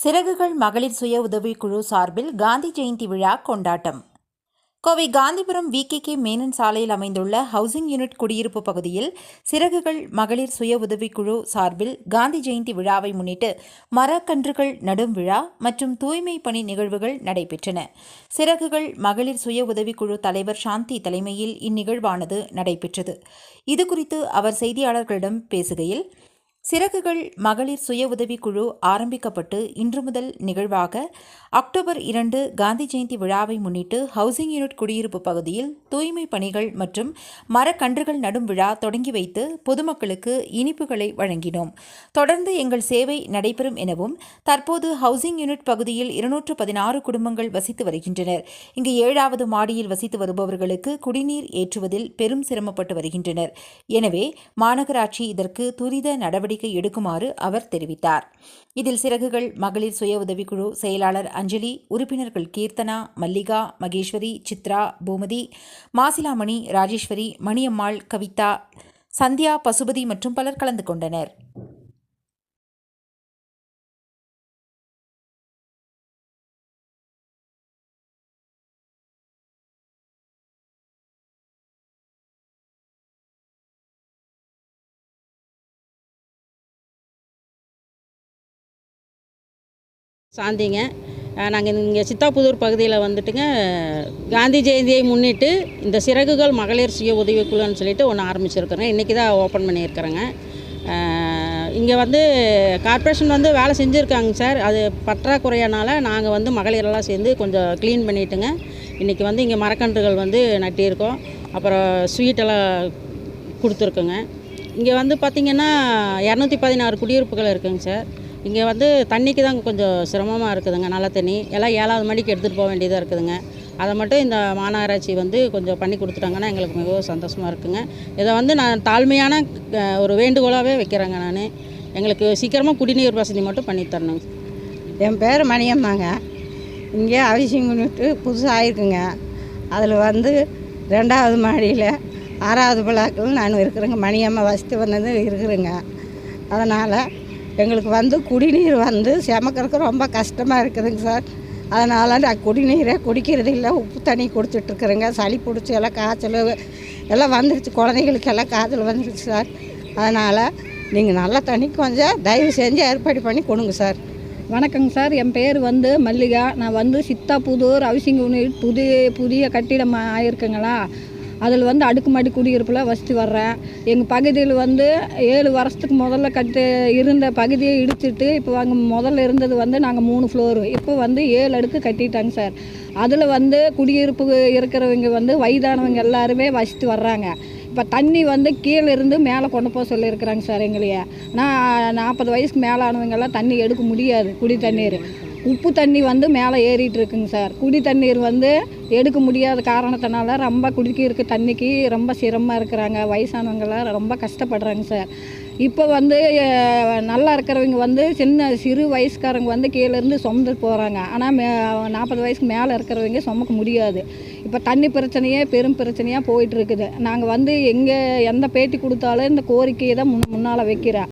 சிறகுகள் மகளிர் சுய உதவிக்குழு சார்பில் காந்தி ஜெயந்தி விழா கொண்டாட்டம். கோவை காந்திபுரம் விகேகே மேனன் சாலையில் அமைந்துள்ள ஹவுசிங் யூனிட் குடியிருப்பு பகுதியில் சிறகுகள் மகளிர் சுய உதவிக்குழு சார்பில் காந்தி ஜெயந்தி விழாவை முன்னிட்டு மரக்கன்றுகள் நடும் விழா மற்றும் தூய்மை பணி நிகழ்வுகள் நடைபெற்றன. சிறகுகள் மகளிர் சுய உதவிக்குழு தலைவர் சாந்தி தலைமையில் இந்நிகழ்வானது நடைபெற்றது. இதுகுறித்து அவர் செய்தியாளர்களிடம் பேசுகையில் சிறகுகள் மகளிர் சுய உதவிக்குழு ஆரம்பிக்கப்பட்டு இன்று முதல் நிகழ்வாக அக்டோபர் இரண்டு காந்தி ஜெயந்தி விழாவை முன்னிட்டு ஹவுசிங் யூனிட் குடியிருப்பு பகுதியில் தூய்மை பணிகள் மற்றும் மரக்கன்றுகள் நடும் விழா தொடங்கி வைத்து பொதுமக்களுக்கு இனிப்புகளை வழங்கினோம். தொடர்ந்து எங்கள் சேவை நடைபெறும் எனவும் தற்போது ஹவுசிங் யூனிட் பகுதியில் இருநூற்று பதினாறு குடும்பங்கள் வசித்து வருகின்றனர். இங்கு ஏழாவது மாடியில் வசித்து வருபவர்களுக்கு குடிநீர் ஏற்றுவதில் பெரும் சிரமப்பட்டு வருகின்றனர். எனவே மாநகராட்சி இதற்கு துரித நடவடிக்கை எடுக்குமாறு அவர் தெரிவித்தார். இதில் சிறகுகள் மகளிர் சுய உதவிக்குழு செயலாளர் அஞ்சலி உறுப்பினர்கள் கீர்த்தனா மல்லிகா மகேஸ்வரி சித்ரா பூமதி மாசிலாமணி ராஜேஸ்வரி மணியம்மாள் கவிதா சந்தியா பசுபதி மற்றும் பலர் கலந்து கொண்டனர். சாந்திங்க. நாங்கள் இங்கே சித்தாப்புதூர் பகுதியில் வந்துட்டுங்க காந்தி ஜெயந்தியை முன்னிட்டு இந்த சிறகுகள் மகளிர் சுய உதவிக்குழுன்னு சொல்லிட்டு ஒன்று ஆரம்பிச்சிருக்கிறோங்க. இன்றைக்கி தான் ஓப்பன் பண்ணியிருக்கிறேங்க. இங்கே வந்து கார்ப்பரேஷன் வந்து வேலை செஞ்சுருக்காங்க சார். அது பற்றாக்குறையானால் நாங்கள் வந்து மகளிரெல்லாம் சேர்ந்து கொஞ்சம் க்ளீன் பண்ணிட்டுங்க. இன்றைக்கி வந்து இங்கே மரக்கன்றுகள் வந்து நட்டியிருக்கோம். அப்புறம் ஸ்வீட்டெல்லாம் கொடுத்துருக்குங்க. இங்கே வந்து பார்த்திங்கன்னா இரநூத்தி பதினாறு குடியிருப்புகள் இருக்குங்க சார். இங்கே வந்து தண்ணிக்கு தான் கொஞ்சம் சிரமமாக இருக்குதுங்க நல்ல தண்ணி. எல்லாம் ஏழாவது மணிக்கு எடுத்துகிட்டு போக வேண்டியதாக இருக்குதுங்க. அதை மட்டும் இந்த மாநகராட்சி வந்து கொஞ்சம் பண்ணி கொடுத்துட்டாங்கன்னா எங்களுக்கு மிகவும் சந்தோஷமாக இருக்குங்க. இதை வந்து நான் தாழ்மையான ஒரு வேண்டுகோளாகவே வைக்கிறேங்க நான். எங்களுக்கு சீக்கிரமாக குடிநீர் வசதி மட்டும் பண்ணி என் பேர் மணியம்மாங்க. இங்கே ஹவுசிங் யூனிட்டு புதுசாக ஆயிருக்குங்க அதில் வந்து ரெண்டாவது மாடியில் ஆறாவது பிளாக்கில் நான் இருக்கிறேங்க. மணியம்மா வசதி வந்தது இருக்கிறேங்க அதனால் எங்களுக்கு வந்து குடிநீர் வந்து செமக்கிறதுக்கு ரொம்ப கஷ்டமாக இருக்குதுங்க சார். அதனால் நான் குடிநீரே குடிக்கிறது இல்லை உப்பு தண்ணி குடிச்சிட்ருக்குறேங்க சளி பிடிச்சி எல்லாம் காய்ச்சல் எல்லாம் வந்துருச்சு. குழந்தைங்களுக்கு எல்லாம் காய்ச்சல் வந்துருச்சு சார். அதனால் நீங்கள் நல்ல தண்ணி கொஞ்சம் தயவு செஞ்சு ஏற்பாடு பண்ணி கொடுங்க சார். வணக்கங்க சார். என் பேர் வந்து மல்லிகா. நான் வந்து சித்தாப்புதூர் ஹவுசிங் யூனிட் புதிய புதிய கட்டிடம் ஆயிருக்குங்களா? அதில் வந்து அடுக்குமாடி குடியிருப்பில் வசித்து வர்றேன். எங்கள் பகுதியில் வந்து ஏழு வருஷத்துக்கு முதல்ல கட்டு இருந்த பகுதியை இடிச்சிட்டு இப்போ அங்கே முதல்ல இருந்தது வந்து நாங்கள் மூணு ஃப்ளோரு. இப்போ வந்து ஏழு அடுக்கு கட்டிட்டாங்க சார். அதில் வந்து குடியிருப்பு இருக்கிறவங்க வந்து வயதானவங்க எல்லாருமே வசித்து வர்றாங்க. இப்போ தண்ணி வந்து கீழே இருந்து மேலே கொண்டு போக சொல்லியிருக்கிறாங்க சார் எங்களையே. நான் நாற்பது வயசுக்கு மேலே ஆனவங்கெல்லாம் தண்ணி எடுக்க முடியாது குடி தண்ணீர். உப்பு தண்ணி வந்து மேலே ஏறிட்டு இருக்குங்க சார். குடி தண்ணீர் வந்து எடுக்க முடியாத காரணத்தினால ரொம்ப குடிக்கிறதுக்கு தண்ணிக்கு ரொம்ப சிரமமாக இருக்கிறாங்க. வயசானவங்களாம் ரொம்ப கஷ்டப்படுறாங்க சார். இப்போ வந்து நல்லா இருக்கிறவங்க வந்து சின்ன சிறு வயசுக்காரங்க வந்து கீழேருந்து சுமந்துட்டு போகிறாங்க ஆனால் மே நாற்பது வயசுக்கு மேலே இருக்கிறவங்க சுமக்க முடியாது. இப்போ தண்ணி பிரச்சனையே பெரும் பிரச்சனையாக போயிட்டுருக்குது. நாங்கள் வந்து எங்கே எந்த பேட்டி கொடுத்தாலும் இந்த கோரிக்கையை தான் முன் முன்னால் வைக்கிறேன்.